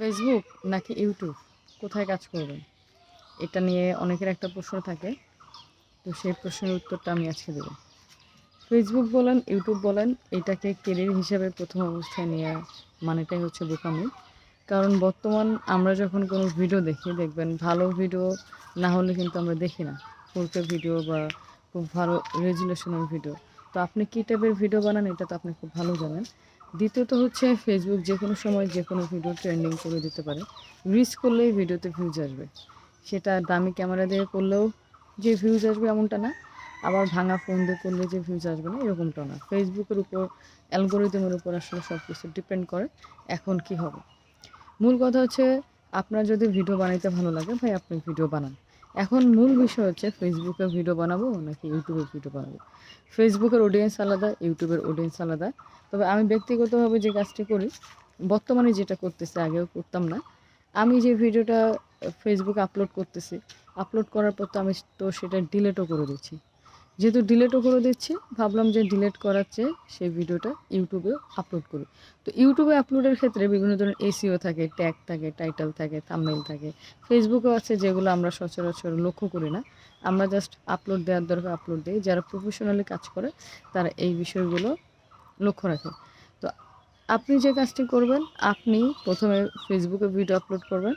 Facebook নাকি YouTube কোথায় কাজ করবেন? এটা নিয়ে অনেকের একটা প্রশ্ন থাকে। তো সেই প্রশ্নের উত্তরটা আমি আজকে দেবো। ফেসবুক বলেন ইউটিউব বলেন, এটাকে কেরিয়ার হিসাবে প্রথম অবস্থায় নেওয়া মানেটাই হচ্ছে বোকামি। কারণ বর্তমান আমরা যখন কোনো ভিডিও দেখি, দেখবেন ভালো ভিডিও না হলে কিন্তু আমরা দেখি না। ফোরকে ভিডিও বা খুব ভালো রেজুলেশনের ভিডিও তো আপনি কী টাইপের ভিডিও বানান, এটা তো আপনি খুব ভালো জানেন। দ্বিতীয়ত হচ্ছে ফেসবুক যে কোনো সময় যে কোনো ভিডিও ট্রেন্ডিং করে দিতে পারে। রিস্ক করলেই ভিডিওতে ভিউজ আসবে। সেটা দামি ক্যামেরা দিয়ে করলেও যে ভিউজ আসবে এমনটা না। আবার ভাঙা ফোন দিয়ে করলে যে ভিউজ আসবে না এরকমটা না। ফেসবুকের উপর অ্যালগোরিদমের উপর আসলে সব কিছু ডিপেন্ড করে এখন কি হবে। মূল কথা হচ্ছে, আপনার যদি ভিডিও বানাইতে ভালো লাগে, ভাই আপনি ভিডিও বানান। এখন মূল বিষয় হচ্ছে ফেসবুকে ভিডিও বানাবো নাকি ইউটিউবে ভিডিও বানাবো? ফেসবুকের অডিয়েন্স আলাদা ইউটিউবের অডিয়েন্স আলাদা। তবে আমি ব্যক্তিগতভাবে যে কাজটি করি, বর্তমানে যেটা করতেছি, আগেও করতাম না। আমি যে ভিডিওটা ফেসবুকে আপলোড করতেছি আপলোড করার পর তো আমি তো সেটা ডিলেটও করে দিচ্ছি। যেহেতু ডিলেটও করে দিচ্ছি, ভাবলাম যে ডিলেট করার চেয়ে সেই ভিডিওটা ইউটিউবে আপলোড করি। তো ইউটিউবে আপলোডের ক্ষেত্রে বিভিন্ন ধরনের এসিও থাকে ট্যাগ থাকে টাইটেল থাকে থাম্বনেল থাকে। ফেসবুকেও আছে যেগুলো আমরা সচরাচর লক্ষ্য করি না। আমরা জাস্ট আপলোড দেওয়ার দরকার আপলোড দিই। যারা প্রফেশনালি কাজ করে, তারা এই বিষয়গুলো লক্ষ্য রাখে। তো আপনি যে কাজটি করবেন, আপনি প্রথমে ফেসবুকে ভিডিও আপলোড করবেন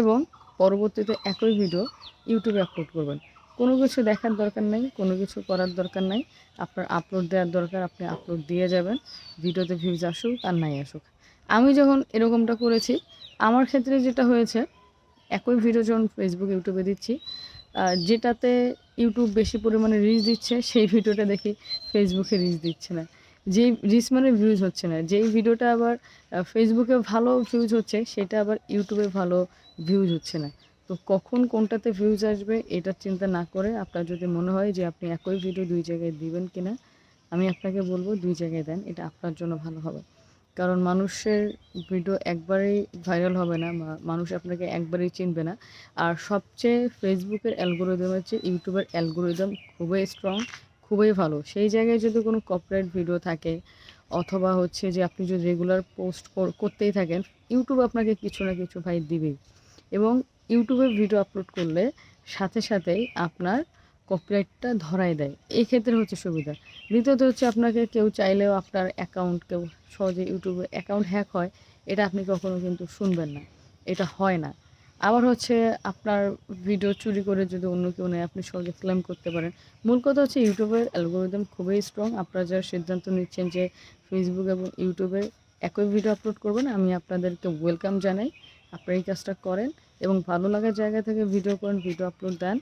এবং পরবর্তীতে একই ভিডিও ইউটিউবে আপলোড করবেন। কোনো কিছু দেখার দরকার নেই, কোনো কিছু করার দরকার নাই। আপনার আপলোড দেওয়ার দরকার, আপনি আপলোড দিয়ে যাবেন। ভিডিওতে ভিউজ আসুক আর নাই আসুক। আমি যখন এরকমটা করেছি, আমার ক্ষেত্রে যেটা হয়েছে, একই ভিডিও যখন ফেসবুক ইউটিউবে দিচ্ছি যেটাতে ইউটিউব বেশি পরিমাণে রিচ দিচ্ছে, সেই ভিডিওটা দেখি ফেসবুকে রিচ দিচ্ছে না। যেই রিচ মানে ভিউজ হচ্ছে না। যেই ভিডিওটা আবার ফেসবুকে ভালো ভিউজ হচ্ছে, সেটা আবার ইউটিউবে ভালো ভিউজ হচ্ছে না। তো কখন কোনটাতে ভিউজ আসবে এটা চিন্তা না করে আপনার যদি মনে হয় যে আপনি একই ভিডিও দুই জায়গায় দিবেন কিনা, আমি আপনাকে বলব দুই জায়গায় দেন, এটা আপনার জন্য ভালো হবে। কারণ মানুষের ভিডিও একবারেই ভাইরাল হবে না মানুষ আপনাকে একবারেই চিনবে না। আর সবচেয়ে ফেসবুকের অ্যালগোরিদমের হচ্ছে ইউটিউবের অ্যালগোরিদম খুবই স্ট্রং খুবই ভালো। সেই জায়গায় যদি কোনো কপিরাইট ভিডিও থাকে, অথবা হচ্ছে যে আপনি যদি রেগুলার পোস্ট করতেই থাকেন, ইউটিউব আপনাকে কিছু না কিছু ভাই দিবেই। এবং ইউটিউবে ভিডিও আপলোড করলে সাথে সাথেই আপনার কপিরাইটটা ধরাই দেয়। এই ক্ষেত্রে হচ্ছে সুবিধা। দ্বিতীয়ত হচ্ছে আপনাকে কেউ চাইলেও আপনার অ্যাকাউন্ট কেউ সহজে ইউটিউবে অ্যাকাউন্ট হ্যাক হয়, এটা আপনি কখনো কিন্তু শুনবেন না। এটা হয় না। আবার হচ্ছে আপনার ভিডিও চুরি করে যদি অন্য কেউ নেয়, আপনি সহজে ক্লেম করতে পারেন। মূল কথা হচ্ছে ইউটিউবের অ্যালগোরিদম খুবই স্ট্রং আপনারা যারা সিদ্ধান্ত নিচ্ছেন যে ফেসবুক এবং ইউটিউবে একই ভিডিও আপলোড করবেন, আমি আপনাদেরকে ওয়েলকাম জানাই। আপনারা এই কাজটা করেন। এবং ভালো লাগার জায়গা থেকে ভিডিও করেন ভিডিও আপলোড দেন।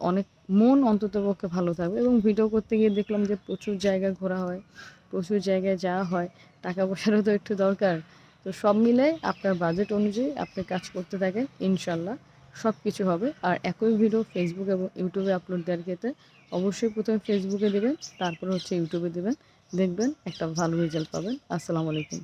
অনেক মন অন্ততপক্ষে ভালো থাকবে এবং ভিডিও করতে গিয়ে দেখলাম যে প্রচুর জায়গা ঘোরা হয়, প্রচুর জায়গায় যাওয়া হয়, টাকা পয়সারও তো একটু দরকার। তো সব মিলে আপনার বাজেট অনুযায়ী আপনি কাজ করতে থাকেন ইনশাল্লাহ সব কিছু হবে। আর একই ভিডিও ফেসবুক এবং ইউটিউবে আপলোড দেওয়ার ক্ষেত্রে অবশ্যই প্রথমে ফেসবুকে দেবেন, তারপর হচ্ছে ইউটিউবে দেবেন। দেখবেন একটা ভালো রেজাল্ট পাবেন। আসসালামু আলাইকুম।